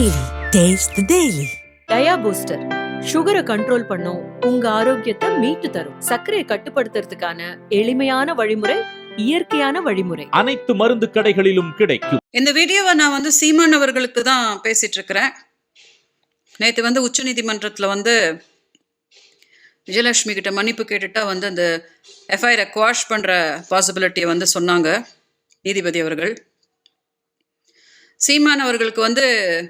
Daily. Taste the Daily. Dia booster சுகரை control பண்ணும் உங்க ஆரோக்கியத்தை மீட்டு தரும். சர்க்கரையை கட்டுப்படுத்துறதுக்கான எளிமையான வழிமுறை இயற்கையான வழிமுறை. அனைத்து மருந்து கடைகளிலும் கிடைக்கும். இந்த வீடியோவை நான் வந்து சீமான் அவர்களுக்கு தான் பேசிட்டு இருக்கிறேன். நேற்று வந்து உச்சநீதிமன்றத்தில் வந்து விஜயலட்சுமி கிட்ட மன்னிப்பு கேட்டுட்டா வந்து அந்த எஃப்ஐஆரை குவாஷ் பண்ணுற பாசிபிலிட்டியை வந்து சொன்னாங்க நீதிபதி அவர்கள். சீமான் அவர்களுக்கு வந்து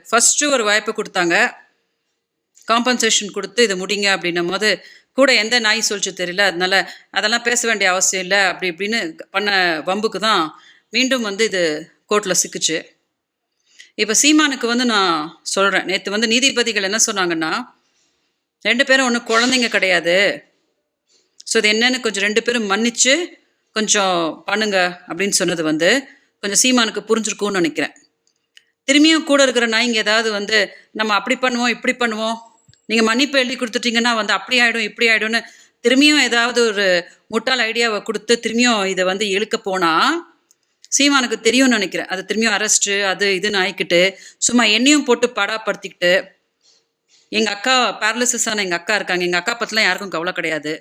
ஃபஸ்ட்டு ஒரு வாய்ப்பு கொடுத்தாங்க. காம்பன்சேஷன் கொடுத்து இது முடிங்க அப்படின்னும் போது கூட எந்த நாய் சொல்லிச்சு தெரியல. அதனால அதெல்லாம் பேச வேண்டிய அவசியம் இல்லை. அப்படி இப்படின்னு பண்ண வம்புக்கு தான் மீண்டும் வந்து இது கோர்ட்டில் சிக்குச்சு. இப்போ சீமானுக்கு வந்து நான் சொல்கிறேன் நேற்று வந்து நீதிபதிகள் என்ன சொன்னாங்கன்னா ரெண்டு பேரும் ஒன்றும் குழந்தைங்க கிடையாது. ஸோ இது என்னன்னு கொஞ்சம் ரெண்டு பேரும் மன்னிச்சு கொஞ்சம் பண்ணுங்க அப்படின்னு சொன்னது வந்து கொஞ்சம் சீமானுக்கு புரிஞ்சிருக்கும்னு நினைக்கிறேன். திரும்பியும் கூட இருக்கிற நாய்ங்க ஏதாவது வந்து நம்ம அப்படி பண்ணுவோம் இப்படி பண்ணுவோம். நீங்கள் மன்னிப்பு எழுதி கொடுத்துட்டீங்கன்னா வந்து அப்படி ஆகிடும் இப்படி ஆகிடும்னு திரும்பியும் ஏதாவது ஒரு முட்டாள் ஐடியாவை கொடுத்து திரும்பியும் இதை வந்து இழுக்க போனால் சீமானுக்கு தெரியும்னு நினைக்கிறேன். அது திரும்பியும் அரெஸ்ட்டு அது இதுன்னு ஆயிக்கிட்டு சும்மா என்னையும் போட்டு படாப்படுத்திக்கிட்டு எங்கள் அக்கா பேரலிசிஸான எங்கள் அக்கா இருக்காங்க. எங்கள் அக்கா பற்றிலாம் யாருக்கும் கவலை கிடையாது.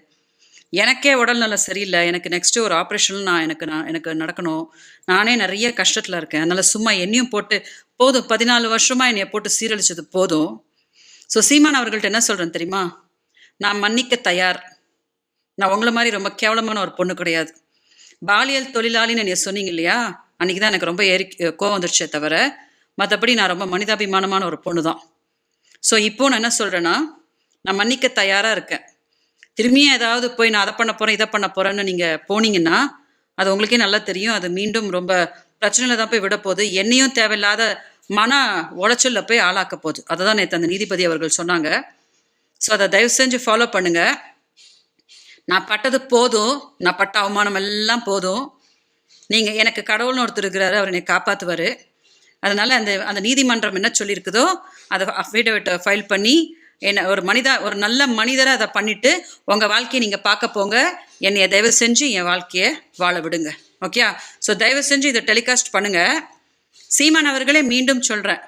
எனக்கே உடல்நலம் சரியில்லை. எனக்கு நெக்ஸ்ட்டு ஒரு ஆப்ரேஷன் நான் எனக்கு நான் எனக்கு நடக்கணும். நானே நிறைய கஷ்டத்தில் இருக்கேன். அதனால் சும்மா என்னையும் போட்டு போதும் பதினாலு வருஷமாக என்னைய போட்டு சீரழிச்சது போதும். ஸோ சீமான் அவர்கள்ட்ட என்ன சொல்கிறேன் தெரியுமா? நான் மன்னிக்க தயார். நான் உங்களை மாதிரி ரொம்ப கேவலமான ஒரு பொண்ணு கிடையாது. பாலியல் தொழிலாளின்னு என்னைய சொன்னீங்க இல்லையா? அன்றைக்கி தான் எனக்கு ரொம்ப ஏறி கோவம் வந்துருச்சே தவிர மற்றபடி நான் ரொம்ப மனிதாபிமானமான ஒரு பொண்ணு தான் ஸோ இப்போ நான் என்ன சொல்கிறேன்னா நான் மன்னிக்க தயாராக இருக்கேன். திரும்பியும் ஏதாவது போய் நான் அதை பண்ண போகிறேன் இதை பண்ண போகிறேன்னு நீங்கள் போனீங்கன்னா அது உங்களுக்கே நல்லா தெரியும். அது மீண்டும் ரொம்ப பிரச்சனையில் தான் போய் விட போகுது. என்னையும் தேவையில்லாத மன உளைச்சலில் போய் ஆளாக்க போகுது. அதை தான் நேற்று அந்த நீதிபதி அவர்கள் சொன்னாங்க. ஸோ அதை தயவு செஞ்சு ஃபாலோ பண்ணுங்கள் நான் பட்டது போதும். நான் பட்ட அவமானம் எல்லாம் போதும். நீங்கள் எனக்கு கடவுள்னு ஒருத்தர் இருக்கிறாரு. அவர் என்னை காப்பாற்றுவார் அதனால் அந்த அந்த நீதிமன்றம் என்ன சொல்லியிருக்குதோ அதை அஃபிடவிட்டை ஃபைல் பண்ணி என்ன ஒரு மனிதா ஒரு நல்ல மனிதரை அதை பண்ணிவிட்டு உங்கள் வாழ்க்கையை நீங்கள் பார்க்க போங்க. என்னைய தயவு செஞ்சு என் வாழ்க்கையை வாழ விடுங்க. ஓகே ஸோ தயவு செஞ்சு இதை டெலிகாஸ்ட் பண்ணுங்கள் சீமான் அவர்களே மீண்டும் சொல்கிறேன்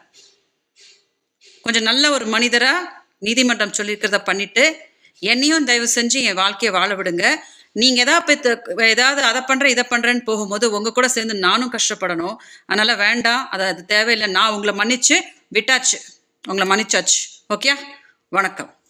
கொஞ்சம் நல்ல ஒரு மனிதராக நீதிமன்றம் சொல்லியிருக்கிறத பண்ணிவிட்டு என்னையும் தயவு செஞ்சு என் வாழ்க்கையை வாழ விடுங்க. நீங்கள் ஏதாவது இப்போ ஏதாவது அதை பண்ணுறேன் இதை பண்ணுறேன்னு போகும்போது உங்கள் கூட சேர்ந்து நானும் கஷ்டப்படணும். அதனால் வேண்டாம் அதை அது தேவையில்லை. நான் உங்களை மன்னிச்சு விட்டாச்சு. உங்களை மன்னிச்சாச்சு. ஓகே? வணக்கம்.